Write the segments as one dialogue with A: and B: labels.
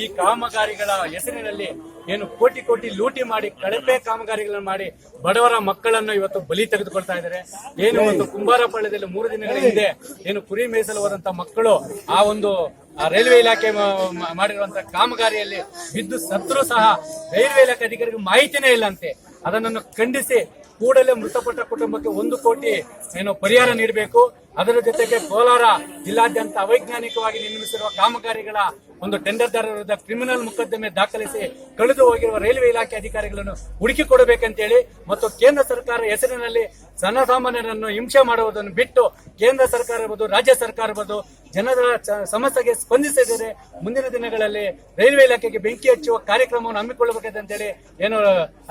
A: ಈ ಕಾಮಗಾರಿಗಳ ಹೆಸರಿನಲ್ಲಿ ಏನು ಕೋಟಿ ಕೋಟಿ ಲೂಟಿ ಮಾಡಿ, ಕಳಪೆ ಕಾಮಗಾರಿಗಳನ್ನು ಮಾಡಿ ಬಡವರ ಮಕ್ಕಳನ್ನು ಇವತ್ತು ಬಲಿ ತೆಗೆದುಕೊಳ್ತಾ ಇದ್ದಾರೆ. ಏನು ಒಂದು ಕುಂಬಾರಪಾಳ್ಯದಲ್ಲಿ ಮೂರು ದಿನಗಳ ಹಿಂದೆ ಏನು ಕುರಿ ಮೇಸಲು ಹೋದಂತ ಮಕ್ಕಳು ಆ ಒಂದು ರೈಲ್ವೆ ಇಲಾಖೆ ಮಾಡಿರುವಂತಹ ಕಾಮಗಾರಿಯಲ್ಲಿ ಬಿದ್ದು ಸತ್ರು ಸಹ ರೈಲ್ವೆ ಇಲಾಖೆ ಅಧಿಕಾರಿಗೂ ಮಾಹಿತಿನೇ ಇಲ್ಲಂತೆ ಅದನ್ನು ಖಂಡಿಸಿ ಕೂಡಲೇ ಮೃತಪಟ್ಟ ಕುಟುಂಬಕ್ಕೆ ಒಂದು ಕೋಟಿ ಏನು ಪರಿಹಾರ ನೀಡಬೇಕು. ಅದರ ಜೊತೆಗೆ ಕೋಲಾರ ಜಿಲ್ಲಾದ್ಯಂತ ಅವೈಜ್ಞಾನಿಕವಾಗಿ ನಿರ್ಮಿಸಿರುವ ಕಾಮಗಾರಿಗಳ ಒಂದು ಟೆಂಡರ್ದಾರರ ವಿರುದ್ಧ ಕ್ರಿಮಿನಲ್ ಮೊಕದ್ದಮೆ ದಾಖಲಿಸಿ ಕಳೆದು ಹೋಗಿರುವ ರೈಲ್ವೆ ಇಲಾಖೆ ಅಧಿಕಾರಿಗಳನ್ನು ಹುಡುಕಿ ಕೊಡಬೇಕಂತೇಳಿ ಮತ್ತು ಕೇಂದ್ರ ಸರ್ಕಾರ ಹೆಸರಿನಲ್ಲಿ ಜನಸಾಮಾನ್ಯರನ್ನು ಹಿಂಸೆ ಮಾಡುವುದನ್ನು ಬಿಟ್ಟು ಕೇಂದ್ರ ಸರ್ಕಾರ ಇರ್ಬೋದು, ರಾಜ್ಯ ಸರ್ಕಾರ ಇರ್ಬೋದು, ಜನರ ಸಮಸ್ಯೆಗೆ ಸ್ಪಂದಿಸಿದರೆ ಮುಂದಿನ ದಿನಗಳಲ್ಲಿ ರೈಲ್ವೆ ಇಲಾಖೆಗೆ ಬೆಂಕಿ ಹಚ್ಚುವ ಕಾರ್ಯಕ್ರಮವನ್ನು ಹಮ್ಮಿಕೊಳ್ಳಬೇಕಂತೇಳಿ ಏನು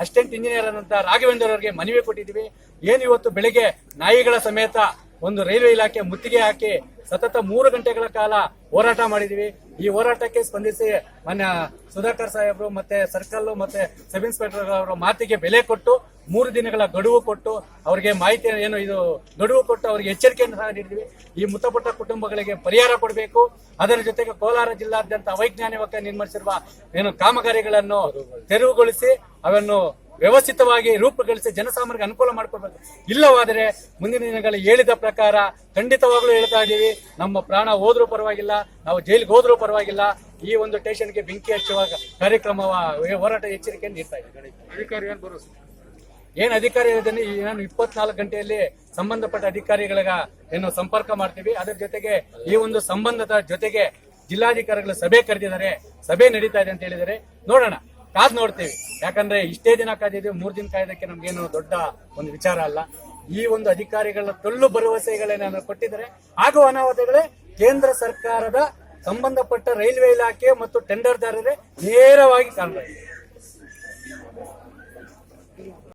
A: ಅಸಿಸ್ಟೆಂಟ್ ಇಂಜಿನಿಯರ್ ಆದಂತ ರಾಘವೇಂದ್ರ ಅವರಿಗೆ ಮನವಿ ಕೊಟ್ಟಿದ್ದೀವಿ. ಏನು ಇವತ್ತು ಬೆಳಿಗ್ಗೆ ನಾಯಿಗಳ ಸಮೇತ ಒಂದು ರೈಲ್ವೆ ಇಲಾಖೆ ಮುತ್ತಿಗೆ ಹಾಕಿ ಸತತ ಮೂರು ಗಂಟೆಗಳ ಕಾಲ ಹೋರಾಟ ಮಾಡಿದೀವಿ ಈ ಹೋರಾಟಕ್ಕೆ ಸ್ಪಂದಿಸಿ ಮಾನ್ಯ ಸುಧಾಕರ್ ಸಾಹೇಬರು ಮತ್ತೆ ಸರ್ಕಲ್ ಮತ್ತೆ ಸಬ್ ಇನ್ಸ್ಪೆಕ್ಟರ್ ಅವರ ಮಾತಿಗೆ ಬೆಲೆ ಕೊಟ್ಟು, ಮೂರು ದಿನಗಳ ಗಡುವು ಕೊಟ್ಟು, ಅವರಿಗೆ ಮಾಹಿತಿ ಏನು ಇದು ಗಡುವು ಕೊಟ್ಟು ಅವರಿಗೆ ಎಚ್ಚರಿಕೆಯನ್ನು ಸಹ ನೀಡಿದ್ವಿ ಈ ಮೃತಪಟ್ಟ ಕುಟುಂಬಗಳಿಗೆ ಪರಿಹಾರ ಕೊಡಬೇಕು. ಅದರ ಜೊತೆಗೆ ಕೋಲಾರ ಜಿಲ್ಲಾದ್ಯಂತ ಅವೈಜ್ಞಾನಿಕ ನಿರ್ಮಿಸಿರುವ ಏನು ಕಾಮಗಾರಿಗಳನ್ನು ತೆರವುಗೊಳಿಸಿ ಅವನ್ನು ವ್ಯವಸ್ಥಿತವಾಗಿ ರೂಪುಗೊಳಿಸಿ ಜನಸಾಮಾನ್ಯರಿಗೆ ಅನುಕೂಲ ಮಾಡಿಕೊಡ್ಬೇಕು ಇಲ್ಲವಾದರೆ ಮುಂದಿನ ದಿನಗಳಲ್ಲಿ ಹೇಳಿದ ಪ್ರಕಾರ ಖಂಡಿತವಾಗ್ಲೂ ಹೇಳ್ತಾ ಇದ್ದೀವಿ. ನಮ್ಮ ಪ್ರಾಣ ಹೋದ್ರೂ ಪರವಾಗಿಲ್ಲ ನಾವು ಜೈಲಿಗೆ ಹೋದ್ರೂ ಪರವಾಗಿಲ್ಲ. ಈ ಒಂದು ಸ್ಟೇಷನ್ಗೆ ಬೆಂಕಿ ಹಚ್ಚುವ ಕಾರ್ಯಕ್ರಮ ಹೋರಾಟ ಎಚ್ಚರಿಕೆಯನ್ನು ನೀಡ್ತಾ ಇದ್ದೀವಿ.
B: ಅಧಿಕಾರಿ ಏನು
A: ಅಧಿಕಾರಿ ಹೇಳಿದ್ದೀನಿ ಏನು ನಾನು ಇಪ್ಪತ್ನಾಲ್ಕು ಗಂಟೆಯಲ್ಲಿ ಸಂಬಂಧಪಟ್ಟ ಅಧಿಕಾರಿಗಳಿಗ ಏನು ಸಂಪರ್ಕ ಮಾಡ್ತೀವಿ. ಅದರ ಜೊತೆಗೆ ಈ ಒಂದು ಸಂಬಂಧದ ಜೊತೆಗೆ ಜಿಲ್ಲಾಧಿಕಾರಿಗಳ ಸಭೆ ಕರೆದಿದ್ದಾರೆ. ಸಭೆ ನಡೀತಾ ಇದೆ ಅಂತ ಹೇಳಿದರೆ ನೋಡೋಣ. ಕಾದ್ ನೋಡ್ತೀವಿ. ಯಾಕಂದ್ರೆ ಇಷ್ಟೇ ದಿನ ಕಾದಿದ್ದೀವಿ ಮೂರ್ ದಿನ ಕಾಯ್ದಕ್ಕೆ ನಮ್ಗೇನು ದೊಡ್ಡ ಒಂದು ವಿಚಾರ ಅಲ್ಲ. ಈ ಒಂದು ಅಧಿಕಾರಿಗಳ ಭರವಸೆಗಳೇ ಭರವಸೆಗಳೇನಾದ್ರು ಕೊಟ್ಟಿದ್ದಾರೆ. ಆಗುವ ಅನಾಹುತಗಳೇ ಕೇಂದ್ರ ಸರ್ಕಾರದ ಸಂಬಂಧಪಟ್ಟ ರೈಲ್ವೆ ಇಲಾಖೆ ಮತ್ತು ಟೆಂಡರ್ದಾರರೇ ನೇರವಾಗಿ ಕಾಣ್ತಾ